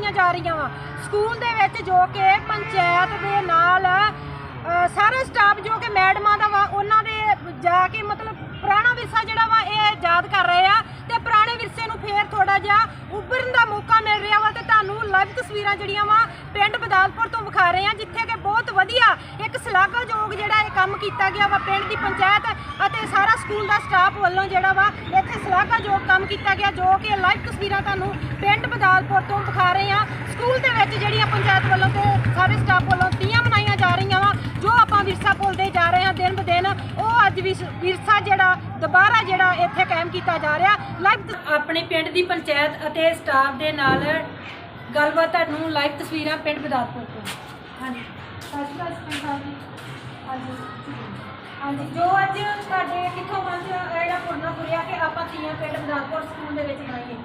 ਤੀਆਂ ਜਾ ਰਹੀਆਂ ਵਾ। ਸਕੂਲ ਦੇ ਵਿੱਚ ਜੋ ਕਿ ਪੰਚਾਇਤ ਦੇ ਨਾਲ ਸਾਰਾ ਸਟਾਫ ਜੋ ਕਿ ਮੈਡਮਾਂ ਦਾ ਵਾ, ਉਹਨਾਂ ਦੇ ਜਾ ਕੇ ਮਤਲਬ ਪੁਰਾਣਾ ਵਿਰਸਾ ਜਿਹੜਾ ਵਾ, ਇਹ ਯਾਦ ਕਰ ਰਹੇ ਆ। ਤੇ ਪੁਰਾਣੇ ਵਿਰਸੇ ਨੂੰ ਫੇਰ ਥੋੜਾ ਜਿਹਾ ਉੱਭਰਨ ਦਾ ਮੌਕਾ ਮਿਲ ਰਿਹਾ ਵਾ ਤੇ ਤੁਹਾਨੂੰ ਲਾਈਵ ਤਸਵੀਰਾਂ ਜਿਹੜੀਆਂ ਵਾ, ਪਿੰਡ ਬਦਾਲਪੁਰ ਤੋਂ ਵਿਖਾ ਰਹੇ ਆ ਜਿੱਥੇ ਕਿ ਬਹੁਤ ਵਧੀਆ ਇੱਕ ਸ਼ਲਾਘਾਯੋਗ ਜਿਹੜਾ ਇਹ ਕੰਮ ਕੀਤਾ ਗਿਆ ਵਾ ਪਿੰਡ ਦੀ ਪੰਚਾਇਤ ਅਤੇ ਸਾਰਾ ਸਕੂਲ ਦਾ ਸਟਾਫ ਵੱਲੋਂ ਜਿਹੜਾ ਵਾ ਇੱਥੇ ਸ਼ਲਾਘਾਯੋਗ ਕੰਮ ਕੀਤਾ ਗਿਆ ਜੋ ਕਿ ਲਾਈਵ ਤਸਵੀਰਾਂ ਤੁਹਾਨੂੰ ਪਿੰਡ ਬਦਾਲਪੁਰ ਤੋਂ ਵਿਖਾ ਰਹੇ ਆ ਸਕੂਲ ਦੇ ਵਿੱਚ ਜਿਹੜੀਆਂ ਪੰਚਾਇਤ ਵੱਲੋਂ ਤੇ ਸਾਰੇ ਸਟਾਫ ਵੱਲੋਂ ਤੀਆਂ ਮਨਾਈਆਂ ਜਾ ਰਹੀਆਂ ਵਾ ਜੋ ਆਪਾਂ ਵਿਰਸਾ ਭੁੱਲਦੇ ਜਾ ਰਹੇ ਹਾਂ ਦਿਨ ਬ ਦਿਨ। ਉਹ ਅੱਜ ਵੀ ਵਿਰਸਾ ਜਿਹੜਾ ਦੁਬਾਰਾ ਜਿਹੜਾ ਇੱਥੇ ਕਾਇਮ ਕੀਤਾ ਜਾ ਰਿਹਾ। ਲਾਈਵ ਆਪਣੇ ਪਿੰਡ ਦੀ ਪੰਚਾਇਤ ਅਤੇ ਸਟਾਫ ਦੇ ਨਾਲ ਗੱਲਬਾਤ ਤੁਹਾਨੂੰ ਲਾਈਵ ਤਸਵੀਰਾਂ ਪਿੰਡ ਬਦਾਲਪੁਰ ਤੋਂ। ਹਾਂਜੀ। ਸਤਿ ਸ਼੍ਰੀ ਅਕਾਲ ਸਰਪੰਚ ਸਾਹਿਬ ਜੀ। ਹਾਂਜੀ। ਹਾਂਜੀ ਜੋ ਅੱਜ ਤੁਹਾਡੇ ਕਿੱਥੋਂ ਮਨ ਚ ਜਿਹੜਾ ਪੁਰਨਾ ਪੁਰਿਆ ਕਿ ਆਪਾਂ ਤੀਆਂ ਪਿੰਡ ਬਦਾਲਪੁਰ ਸਕੂਲ ਦੇ ਵਿੱਚ ਮਨਾਈਏ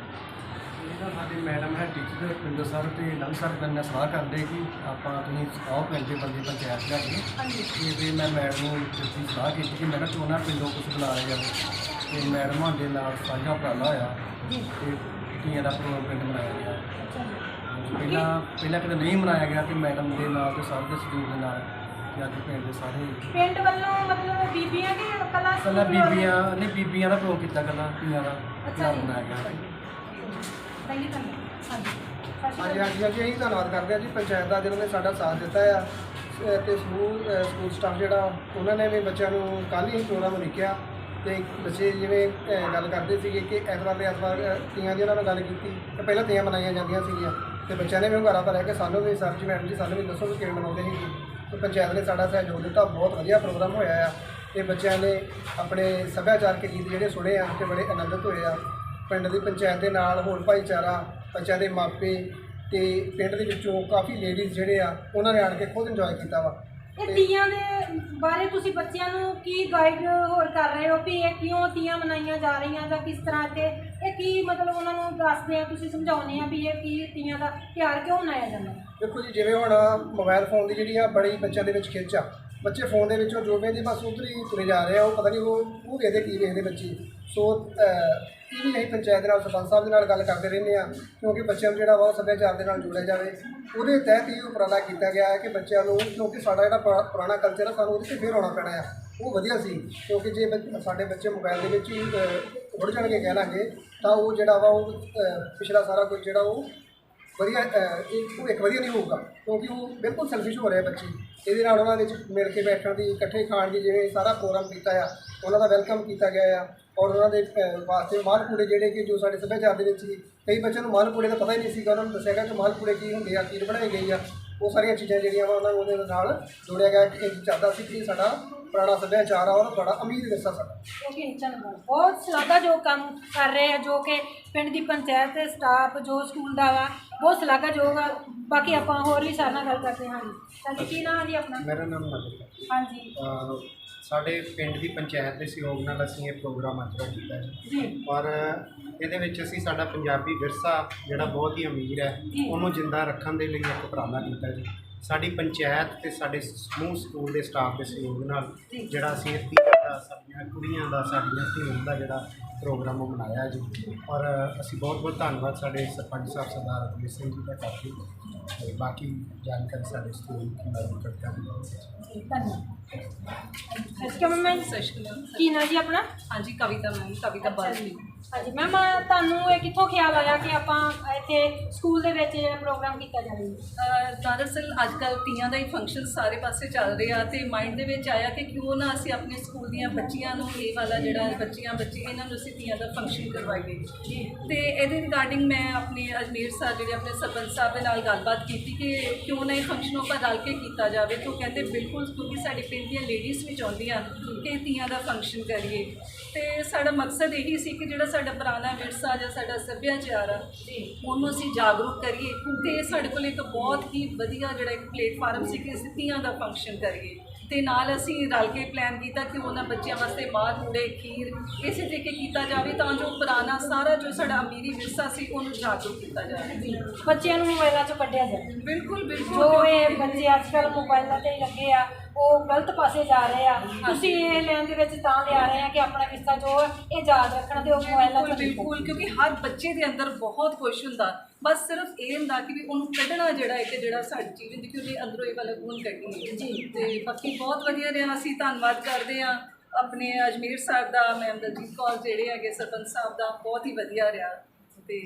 ਇਹਦਾ ਸਾਡੇ ਮੈਡਮ ਹੈ ਟੀਚਰ ਪਿੰਡੋ ਸਰ ਤੇ ਨਵ ਸਰ ਨਾਲ ਸਲਾਹ ਕਰਦੇ ਕਿ ਆਪਾਂ ਤੁਸੀਂ ਆਓ ਪਿੰਡ ਦੇ ਬੰਦੇ ਪੰਚਾਇਤ ਜਾ ਕੇ ਹਾਂਜੀ। ਤੇ ਫਿਰ ਮੈਂ ਮੈਡਮ ਨੂੰ ਦਿੱਤੀ ਸਲਾਹ ਕੀਤੀ ਕਿ ਮੈਂ ਕਿਹਾ ਤੂੰ ਨਾ ਪਿੰਡੋਂ ਕੁਝ ਬੁਲਾ ਲਿਆ ਜਾਵੇ। ਤੇ ਮੈਡਮਾਂ ਦੇ ਨਾਲ ਸਾਂਝਾ ਉਪਰਾਲਾ ਹੋਇਆ ਜੀ। ਤੇ ਟੀਆਂ ਦਾ ਪ੍ਰੋਗਰਾਮ ਪਿੰਡ ਮਨਾਇਆ ਗਿਆ। ਜੀ। ਪਹਿਲਾਂ ਪਹਿਲਾਂ ਕਦੇ ਨਹੀਂ ਮਨਾਇਆ ਗਿਆ ਤੇ ਮੈਡਮ ਦੇ ਨਾਲ ਤੇ ਸਾਰੇ ਦੇ ਸਹਿਯੋਗ ਦੇ ਨਾਲ। ਤੇ ਅੱਜ ਪਿੰਡ ਦੇ ਸਾਰੇ ਪਿੰਡ ਵੱਲੋਂ ਮਤਲਬ ਬੀਬੀਆਂ ਕਿ ਕਲਾ ਕੱਲਾ ਬੀਬੀਆਂ ਨਹੀਂ ਬੀਬੀਆਂ ਦਾ ਪ੍ਰੋਗਰਾਮ ਕੀਤਾ ਕੱਲਾ ਦਾ ਅੱਛਾ ਜੀ। ਗਿਆ ਥੈਂਕ ਯੂ ਸ਼੍ਰੀ ਹਾਂਜੀ। ਹਾਂਜੀ ਹਾਂਜੀ ਅਸੀਂ ਧੰਨਵਾਦ ਕਰਦੇ ਹਾਂ ਜੀ। ਪੰਚਾਇਤ ਦਾ ਜਿਹਨਾਂ ਨੇ ਸਾਡਾ ਸਾਥ ਦਿੱਤਾ ਆ। ਅਹ ਤੇ ਸਕੂਲ ਅਹ ਸਕੂਲ ਸਟਾਫ ਜਿਹੜਾ ਉਹਨਾਂ ਨੇ ਵੀ ਬੱਚਿਆਂ ਨੂੰ ਕੱਲ੍ਹ ਹੀ ਪ੍ਰੋਗਰਾਮ ਲਿਖਿਆ। ਤੇ ਬੱਚੇ ਜਿਵੇਂ ਅਹ ਗੱਲ ਕਰਦੇ ਸੀਗੇ ਕਿ ਐਤਵਾਰ ਦੇ ਐਤਵਾਰ ਅਹ ਤੀਆਂ ਦੀ ਉਹਨਾਂ ਨਾਲ ਗੱਲ ਕੀਤੀ। ਤੇ ਪਹਿਲਾਂ ਤੀਆਂ ਮਨਾਈਆਂ ਜਾਂਦੀਆਂ ਸੀਗੀਆਂ। ਤੇ ਬੱਚਿਆਂ ਨੇ ਵੀ ਹੁੰਗਾਰਾ ਭਰਿਆ ਕਿ ਸਾਨੂੰ ਵੀ ਸਰ ਜੀ ਮੈਡਮ ਜੀ ਸਾਨੂੰ ਵੀ ਦੱਸੋ ਕਿ ਕਿਵੇਂ ਮਨਾਉਂਦੇ ਸੀ ਤੇ ਪੰਚਾਇਤ ਨੇ ਸਾਡਾ ਸਹਿਯੋਗ ਦਿੱਤਾ। ਬਹੁਤ ਵਧੀਆ ਪ੍ਰੋਗਰਾਮ ਹੋਇਆ ਆ। ਤੇ ਬੱਚਿਆਂ ਨੇ ਆਪਣੇ ਸੱਭਿਆਚਾਰਕ ਗੀਤ ਜਿਹੜੇ ਸੁਣੇ ਆ, ਤੇ ਬੜੇ ਆਨੰਦਿਤ ਹੋਏ ਆ। ਪਿੰਡ ਦੀ ਪੰਚਾਇਤ ਦੇ ਨਾਲ ਹੋਰ ਭਾਈਚਾਰਾ, ਬੱਚਿਆਂ ਦੇ ਮਾਪੇ ਤੇ ਪਿੰਡ ਦੇ ਵਿੱਚੋਂ ਕਾਫੀ ਲੇਡੀਜ਼ ਜਿਹੜੇ ਆ, ਉਹਨਾਂ ਨੇ ਆਣ ਕੇ ਖੁਦ ਇੰਜੋਏ ਕੀਤਾ ਵਾ। ਇਹ ਤੀਆਂ ਦੇ ਬਾਰੇ ਤੁਸੀਂ ਬੱਚਿਆਂ ਨੂੰ ਕੀ ਗਾਈਡ ਹੋਰ ਕਰ ਰਹੇ ਹੋ ਵੀ ਇਹ ਕਿਉਂ ਤੀਆਂ ਮਨਾਈਆਂ ਜਾ ਰਹੀਆਂ ਜਾਂ ਕਿਸ ਤਰ੍ਹਾਂ ਤੇ ਇਹ ਕੀ ਮਤਲਬ ਉਹਨਾਂ ਨੂੰ ਦੱਸਦੇ ਆ, ਤੁਸੀਂ ਸਮਝਾਉਂਦੇ ਆ ਵੀ ਇਹ ਕੀ ਤੀਆਂ ਦਾ ਤਿਉਹਾਰ ਕਿਉਂ ਮਨਾਇਆ ਜਾਂਦਾ? ਦੇਖੋ ਜੀ ਜਿਵੇਂ ਹੁਣ ਮੋਬਾਈਲ ਫੋਨ ਦੀ ਜਿਹੜੀ ਆ ਬੜੀ ਬੱਚਿਆਂ ਦੇ ਵਿੱਚ ਖਿੱਚ ਆ। ਬੱਚੇ ਫੋਨ ਦੇ ਵਿੱਚੋਂ ਜੋ ਵੇਖਦੇ ਬਸ ਉਧਰ ਹੀ ਤੁਰੇ ਜਾ ਰਹੇ ਆ ਉਹ ਪਤਾ ਨਹੀਂ ਉਹ ਉਹ ਵੇਖਦੇ ਕੀ ਵੇਖਦੇ ਬੱਚੇ। ਸੋ ਅਹ, ਇਹ ਵੀ ਅਸੀਂ ਪੰਚਾਇਤ ਦੇ ਨਾਲ ਸਰਪੰਚ ਸਾਹਿਬ ਦੇ ਨਾਲ ਗੱਲ ਕਰਦੇ ਰਹਿੰਦੇ ਆ ਕਿਉਂਕਿ ਬੱਚਿਆਂ ਨੂੰ ਜਿਹੜਾ ਵਾ ਉਹ ਸੱਭਿਆਚਾਰ ਦੇ ਨਾਲ ਜੋੜਿਆ ਜਾਵੇ। ਉਹਦੇ ਤਹਿਤ ਹੀ ਉਪਰਾਲਾ ਕੀਤਾ ਗਿਆ ਹੈ ਕਿ ਬੱਚਿਆਂ ਨੂੰ ਕਿਉਂਕਿ ਸਾਡਾ ਜਿਹੜਾ ਪੁਰਾ- ਪੁਰਾਣਾ ਕਲਚਰ ਆ ਸਾਨੂੰ ਉਹਦੇ ਤੇ ਫੇਰ ਆਉਣਾ ਪੈਣਾ ਆ। ਉਹ ਵਧੀਆ ਸੀ ਕਿਉਂਕਿ ਜੇ ਬੱਚ- ਸਾਡੇ ਬੱਚੇ ਮੋਬਾਈਲ ਦੇ ਵਿੱਚ ਹੀ ਅਹ, ਰੁੜ ਜਾਣਗੇ ਕਹਿ ਲਾਂਗੇ ਤਾਂ ਉਹ ਜਿਹੜਾ ਵਾ ਉਹ ਪਿਛਲਾ ਸਾਰਾ ਕੁਝ ਜਿਹੜਾ ਉਹ ਵਧੀਆ ਇਹ ਉਹ ਇੱਕ ਵਧੀਆ ਨਹੀਂ ਹੋਊਗਾ ਕਿਉਂਕਿ ਉਹ ਬਿਲਕੁਲ ਸੈਲਫਿਸ਼ ਹੋ ਰਿਹਾ ਬੱਚੇ। ਇਹਦੇ ਨਾਲ ਉਹਨਾਂ ਵਿੱਚ ਮਿਲ ਕੇ ਬੈਠਣ ਦੀ ਇਕੱਠੇ ਖਾਣ ਦੀ ਜਿਵੇਂ ਸਾਰਾ ਪ੍ਰੋਗਰਾਮ ਕੀਤਾ ਆ ਉਹਨਾਂ ਦਾ ਵੈਲਕਮ ਕੀਤਾ ਗਿਆ ਆ ਔਰ ਉਹਨਾਂ ਦੇ ਅਹ, ਵਾਸਤੇ ਮਾਲਪੂੜੇ ਜਿਹੜੇ ਕਿ ਜੋ ਸਾਡੇ ਸੱਭਿਆਚਾਰ ਦੇ ਵਿੱਚ ਸੀ ਕਈ ਬੱਚਿਆਂ ਨੂੰ ਮਾਲਪੂੜੇ ਦਾ ਪਤਾ ਹੀ ਨਹੀਂ ਸੀਗਾ ਉਹਨਾਂ ਨੂੰ ਦੱਸਿਆ ਗਿਆ ਕਿ ਮਾਲਪੂੜੇ ਕੀ ਹੁੰਦੇ ਆ ਕੀ ਬਣਾਏ ਗਏ ਆ। ਉਹ ਸਾਰੀਆਂ ਚੀਜ਼ਾਂ ਜਿਹੜੀਆਂ ਵਾ ਉਹਨਾਂ ਨੂੰ ਉਹਦੇ ਨਾਲ ਜੋੜਿਆ ਗਿਆ ਕਿ ਇਹ ਚਾਹਦਾ ਸੀ ਕਿ ਸਾਡਾ ਪੁਰਾਣਾ ਸੱਭਿਆਚਾਰ ਆ ਔਰ ਬੜਾ ਅਮੀਰ ਵਿਰਸਾ ਸਾਡਾ। ਓਕੇ ਬਹੁਤ ਸ਼ਲਾਘਾਯੋਗ ਕੰਮ ਕਰ ਰਹੇ ਆ ਜੋ ਕਿ ਪਿੰਡ ਦੀ ਪੰਚਾਇਤ ਤੇ ਸਟਾਫ ਜੋ ਸਕੂਲ ਦਾ ਵਾ ਬਹੁਤ ਸ਼ਲਾਘਾਯੋਗ ਆ ਬਾਕੀ ਆਪਾਂ ਹੋਰ ਵੀ ਸਾਰਿਆਂ ਨਾਲ ਗੱਲ ਕਰਦੇ ਹਾਂ ਹਾਂਜੀ ਕੀ ਨਾਮ ਹੈ ਜੀ ਆਪਣਾ? ਮੇਰਾ ਨਾਮ ਹਾਂਜੀ। ਸਾਡੇ ਪਿੰਡ ਦੀ ਪੰਚਾਇਤ ਦੇ ਸਹਿਯੋਗ ਨਾਲ ਅਸੀਂ ਇਹ ਪ੍ਰੋਗਰਾਮ ਅੱਜ ਦਾ ਕੀਤਾ ਹੈ ਜੀ। ਔਰ ਇਹਦੇ ਵਿੱਚ ਅਸੀਂ ਸਾਡਾ ਪੰਜਾਬੀ ਵਿਰਸਾ ਜਿਹੜਾ ਬਹੁਤ ਹੀ ਅਮੀਰ ਹੈ। ਉਹਨੂੰ ਜਿੰਦਾ ਰੱਖਣ ਦੇ ਲਈ ਇੱਕ ਉਪਰਾਲਾ ਕੀਤਾ ਜੀ। ਸਾਡੀ ਪੰਚਾਇਤ ਤੇ ਸਾਡੇ ਸਮੂਹ ਸਕੂਲ ਦੇ ਸਟਾਫ ਦੇ ਸਹਿਯੋਗ ਨਾਲ। ਜਿਹੜਾ ਅਸੀਂ ਇਹ ਦਾ ਸਾਡੀਆਂ ਕੁੜੀਆਂ ਦਾ ਸਾਡੀਆਂ ਧੀਆਂ ਦਾ ਜਿਹੜਾ ਪ੍ਰੋਗਰਾਮ ਉਹ ਮਨਾਇਆ ਜੀ। ਔਰ ਅਸੀਂ ਬਹੁਤ ਬਹੁਤ ਧੰਨਵਾਦ ਸਾਡੇ ਸਰਪੰਚ ਸਾਹਿਬ ਸਰਦਾਰ ਰਤਨ ਸਿੰਘ ਜੀ ਦਾ ਕਰਦੇ ਤੇ ਬਾਕੀ ਜਾਣਕਾਰੀ ਸਾਡੇ ਸਕੂਲ ਦੀ ਮੈਡਮ ਕਰਤਾ ਜੀ, ਧੰਨਵਾਦ ਸਤਿ ਸ਼੍ਰੀ ਅਕਾਲ ਮੈਮ ਸਤਿ ਸ਼੍ਰੀ ਅਕਾਲ ਕੀ ਨਾਂ ਜੀ ਆਪਣਾ ਹਾਂਜੀ ਕਵਿਤਾ ਮੈਮ ਕਵਿਤਾ ਬਾਲੀ ਹਾਂਜੀ ਮੈਮ ਤੁਹਾਨੂੰ ਇਹ ਕਿੱਥੋਂ ਖਿਆਲ ਆਇਆ ਕਿ ਆਪਾਂ ਇੱਥੇ ਸਕੂਲ ਦੇ ਵਿੱਚ ਇਹ ਪ੍ਰੋਗਰਾਮ ਕੀਤਾ ਜਾਵੇ? ਦਰਅਸਲ ਅੱਜ ਕੱਲ੍ਹ ਤੀਆਂ ਦਾ ਹੀ ਫੰਕਸ਼ਨ ਸਾਰੇ ਪਾਸੇ ਚੱਲ ਰਿਹਾ ਤੇ ਮਾਈਂਡ ਦੇ ਵਿੱਚ ਆਇਆ ਕਿ ਕਿਉਂ ਨਾ ਅਸੀਂ ਆਪਣੇ ਸਕੂਲ ਦੀਆਂ ਬੱਚੀਆਂ ਨੂੰ ਇਹ ਵਾਲਾ ਜਿਹੜਾ ਬੱਚੀਆਂ ਬੱਚੇ ਇਹਨਾਂ ਨੂੰ ਅਸੀਂ ਤੀਆਂ ਦਾ ਫੰਕਸ਼ਨ ਕਰਵਾਈਏ। ਤੇ ਇਹਦੇ ਰਿਗਾਰਡਿੰਗ ਮੈਂ ਆਪਣੇ ਅਜਮੇਰ ਸਾਹਿਬ ਜਿਹੜੇ ਆਪਣੇ ਸਰਪੰਚ ਸਾਹਿਬ ਦੇ ਨਾਲ ਗੱਲਬਾਤ ਕੀਤੀ ਕਿ ਕਿਉਂ ਨਾ ਇਹ ਫੰਕਸ਼ਨ ਆਪਾਂ ਰਲ ਕੇ ਕੀਤਾ ਜਾਵੇ ਤਾਂ ਉਹ ਕਹਿੰਦੇ ਬਿਲਕੁਲ ਕਿਉਂਕਿ ਸਾਡੇ ਪਿੰਡ ਦੀਆਂ ਲੇਡੀਜ਼ ਵੀ ਚਾਹੁੰਦੀਆਂ ਕਿ ਤੀਆਂ ਦਾ ਫੰਕਸ਼ਨ ਕਰੀਏ। ਤੇ ਸਾਡਾ ਮਕਸਦ ਇਹੀ ਸੀ ਕਿ ਜਿਹੜਾ ਸਾਡਾ ਪੁਰਾਣਾ ਵਿਰਸਾ ਜਾਂ ਸਾਡਾ ਸੱਭਿਆਚਾਰ ਆ ਉਹਨੂੰ ਅਸੀਂ ਜਾਗਰੂਕ ਕਰੀਏ। ਤੇ ਸਾਡੇ ਕੋਲ ਇੱਕ ਬਹੁਤ ਹੀ ਵਧੀਆ ਜਿਹੜਾ ਇੱਕ ਪਲੇਟਫਾਰਮ ਸੀ ਕਿ ਅਸੀਂ ਤੀਆਂ ਦਾ ਫੰਕਸ਼ਨ ਕਰੀਏ। ਤੇ ਨਾਲ ਅਸੀਂ ਰਲ ਕੇ ਪਲਾਨ ਕੀਤਾ ਕਿ ਉਹਨਾਂ ਬੱਚਿਆਂ ਵਾਸਤੇ ਮਾਲ ਮੂੜੇ ਖੀਰ ਇਸੇ ਤਰੀਕੇ ਕੀਤਾ ਜਾਵੇ ਤਾਂ ਜੋ ਪੁਰਾਣਾ ਸਾਰਾ ਜੋ ਸਾਡਾ ਅਮੀਰੀ ਵਿਰਸਾ ਸੀ ਉਹਨੂੰ ਜਾਗਰੂਕ ਕੀਤਾ ਜਾਵੇ। ਬੱਚਿਆਂ ਨੂੰ ਮੋਬਾਈਲਾਂ ਚੋਂ ਕੱਢਿਆ ਜਾਵੇ। ਬਿਲਕੁਲ ਬਿਲਕੁਲ। ਜੋ ਇਹ ਬੱਚੇ ਅੱਜ ਕੱਲ੍ਹ ਮੋਬਾਈਲਾਂ ਤੇ ਹੀ ਲੱਗੇ ਆ ਉਹ ਗਲਤ ਪਾਸੇ ਜਾ ਰਹੇ ਆ। ਤੁਸੀਂ ਇਹ ਲੈਣ ਦੇ ਵਿੱਚ ਤਾਂ ਲਿਆ ਰਹੇ ਆ ਕਿ ਆਪਣਾ ਵਿਰਸਾ ਜੋ ਹੈ, ਇਹ ਯਾਦ ਰੱਖਣਾ ਤੇ ਉਹ ਮੋਬਾਈਲਾਂ ਬਿਲਕੁਲ ਤੋਂ ਬਿਲਕੁਲ ਕਿਉਂਕਿ ਹਰ ਬੱਚੇ ਦੇ ਅੰਦਰ ਬਹੁਤ ਕੁਝ ਹੁੰਦਾ। ਬਸ ਸਿਰਫ ਇਹ ਹੁੰਦਾ ਕਿ ਵੀ ਉਹਨੂੰ ਕੱਢਣਾ ਜਿਹੜਾ ਇੱਕ ਜਿਹੜਾ ਸਾਡੀ ਚੀਜ਼ ਹੁੰਦੀ ਕਿ ਉਹਦੇ ਅੰਦਰੋਂ ਇਹ ਵਾਲਾ ਗੁਣ ਕੱਢੀਏ ਜੀ। ਤੇ ਬਾਕੀ ਬਹੁਤ ਵਧੀਆ ਰਿਹਾ। ਅਸੀਂ ਧੰਨਵਾਦ ਕਰਦੇ ਹਾਂ ਆਪਣੇ ਅਜਮੇਰ ਸਾਹਿਬ ਦਾ ਮੈਮ ਦਲਜੀਤ ਕੌਰ ਜਿਹੜੇ ਹੈਗੇ ਸਰਪੰਚ ਸਾਹਿਬ ਦਾ ਬਹੁਤ ਹੀ ਵਧੀਆ ਰਿਹਾ। ਤੇ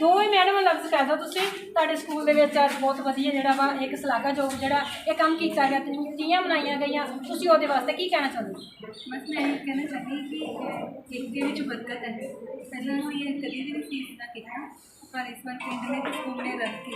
ਦੋ ਹੀ ਮੈਡਮ ਲਫ਼ਜ਼ ਕਹਿ ਦਿਓ ਤੁਸੀਂ। ਤੁਹਾਡੇ ਸਕੂਲ ਦੇ ਵਿੱਚ ਅੱਜ ਬਹੁਤ ਵਧੀਆ ਜਿਹੜਾ ਵਾ ਇੱਕ ਸ਼ਲਾਘਾਯੋਗ ਜਿਹੜਾ ਇਹ ਕੰਮ ਕੀਤਾ ਗਿਆ ਤੇ ਤੀਆਂ ਮਨਾਈਆਂ ਗਈਆਂ। ਤੁਸੀਂ ਉਹਦੇ ਵਾਸਤੇ ਕੀ ਕਹਿਣਾ ਚਾਹੁੰਦੇ ਹੋ? ਬਸ ਮੈਂ ਇਹ ਕਹਿਣਾ ਚਾਹੁੰਦੀ ਕਿ ਦੇ ਵਿੱਚ ਬਰਕਤ ਹੈ। ਪਹਿਲਾਂ ਨੂੰ ਇਹ ਕਦੀ ਵੀ ਨਹੀਂ ਸੀ ਇਸਦਾ ਕੀਤਾ। ਪਰ ਇਸ ਵਾਰ ਪਿੰਡ ਨੇ ਸਕੂਲ ਨੇ ਰਲ ਕੇ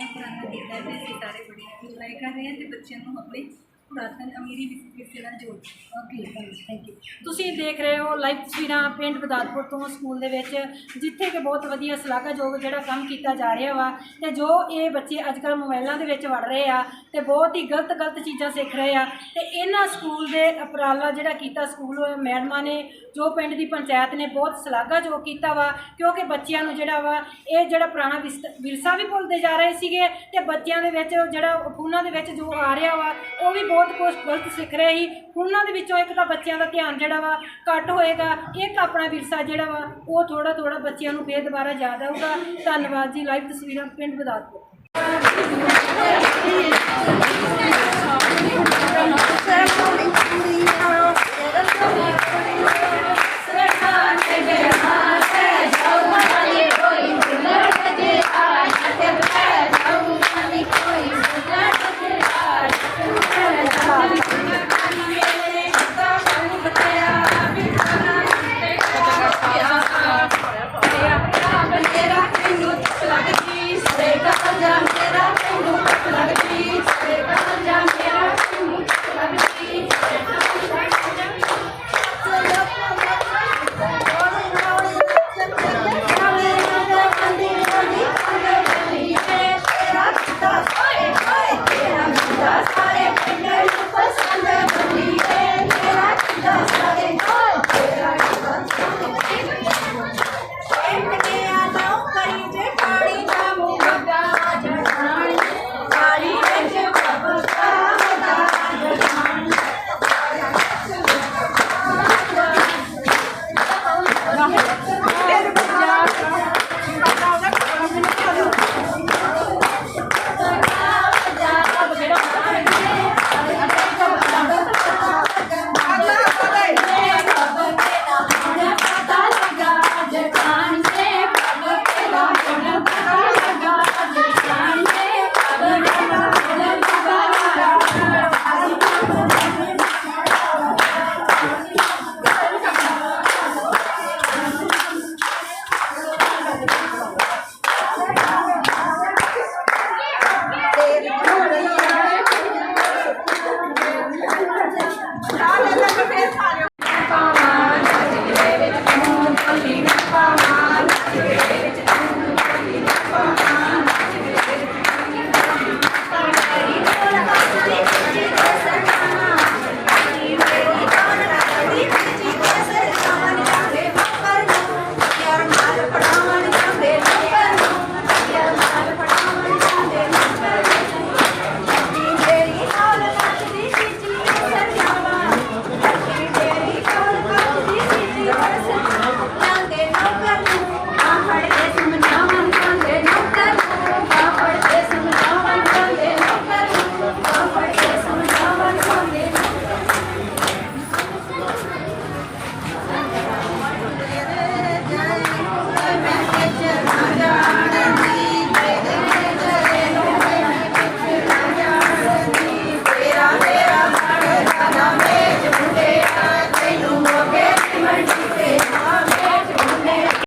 ਇਹ ਪੁਰਾਣਾ ਕੀਤਾ ਤੇ ਸਾਰੇ ਬੜੀ ਇੰਜੋਏ ਕਰ ਰਹੇ ਤੇ ਬੱਚਿਆਂ ਨੂੰ ਆਪਣੇ ਪੁਰਾਤਨ ਅਮੀਰੀ ਵਿਰਸੇ ਨਾਲ ਜੋੜ ਓਕੇ ਥੈਂਕ ਯੂ ਤੁਸੀਂ ਦੇਖ ਰਹੇ ਹੋ ਲਾਈਵ ਤਸਵੀਰਾਂ ਪਿੰਡ ਬਦਾਦਪੁਰ ਤੋਂ ਸਕੂਲ ਦੇ ਵਿੱਚ, ਜਿੱਥੇ ਕਿ ਬਹੁਤ ਵਧੀਆ ਸ਼ਲਾਘਾਯੋਗ ਜਿਹੜਾ ਕੰਮ ਕੀਤਾ ਜਾ ਰਿਹਾ ਵਾ ਤੇ ਜੋ ਇਹ ਬੱਚੇ ਅੱਜ ਕੱਲ੍ਹ ਮੋਬਾਈਲਾਂ ਦੇ ਵਿੱਚ ਵੜ ਰਹੇ ਆ ਤੇ ਬਹੁਤ ਹੀ ਗਲਤ ਗਲਤ ਚੀਜ਼ਾਂ ਸਿੱਖ ਰਹੇ ਆ ਤੇ ਇਹਨਾਂ ਸਕੂਲ ਦੇ ਉਪਰਾਲਾ ਜਿਹੜਾ ਕੀਤਾ ਸਕੂਲ ਮੈਡਮਾਂ ਨੇ, ਜੋ ਪਿੰਡ ਦੀ ਪੰਚਾਇਤ ਨੇ ਬਹੁਤ ਸ਼ਲਾਘਾਯੋਗ ਕੀਤਾ ਵਾ, ਕਿਉਂਕਿ ਬੱਚਿਆਂ ਨੂੰ ਜਿਹੜਾ ਵਾ, ਇਹ ਜਿਹੜਾ ਪੁਰਾਣਾ ਵਿਰਸ- ਵਿਰਸਾ ਵੀ ਭੁੱਲਦੇ ਜਾ ਰਹੇ ਸੀਗੇ ਤੇ ਬੱਚਿਆਂ ਦੇ ਵਿੱਚ ਜਿਹੜਾ ਫੋਨਾਂ ਦੇ ਵਿੱਚ ਜੋ ਆ ਰਿਹਾ ਵਾ, ਉਹ ਵੀ ਬਹੁਤ ਕੁਝ ਗਲਤ ਸਿੱਖ ਰਹੇ ਸੀ। ਉਹਨਾਂ ਦੇ ਵਿੱਚੋਂ ਇੱਕ ਤਾਂ ਬੱਚਿਆਂ ਦਾ ਧਿਆਨ ਜਿਹੜਾ ਵਾ ਘੱਟ ਹੋਏਗਾ ਇੱਕ ਆਪਣਾ ਵਿਰਸਾ ਜਿਹੜਾ ਵਾ ਉਹ ਥੋੜਾ ਥੋੜਾ ਬੱਚਿਆਂ ਨੂੰ ਫੇਰ ਦੁਬਾਰਾ ਯਾਦ ਆਊਗਾ। ਧੰਨਵਾਦ ਜੀ ਲਾਈਵ ਤਸਵੀਰਾਂ ਪਿੰਡ ਬਦਾਦਪੁਰ। Ceremony,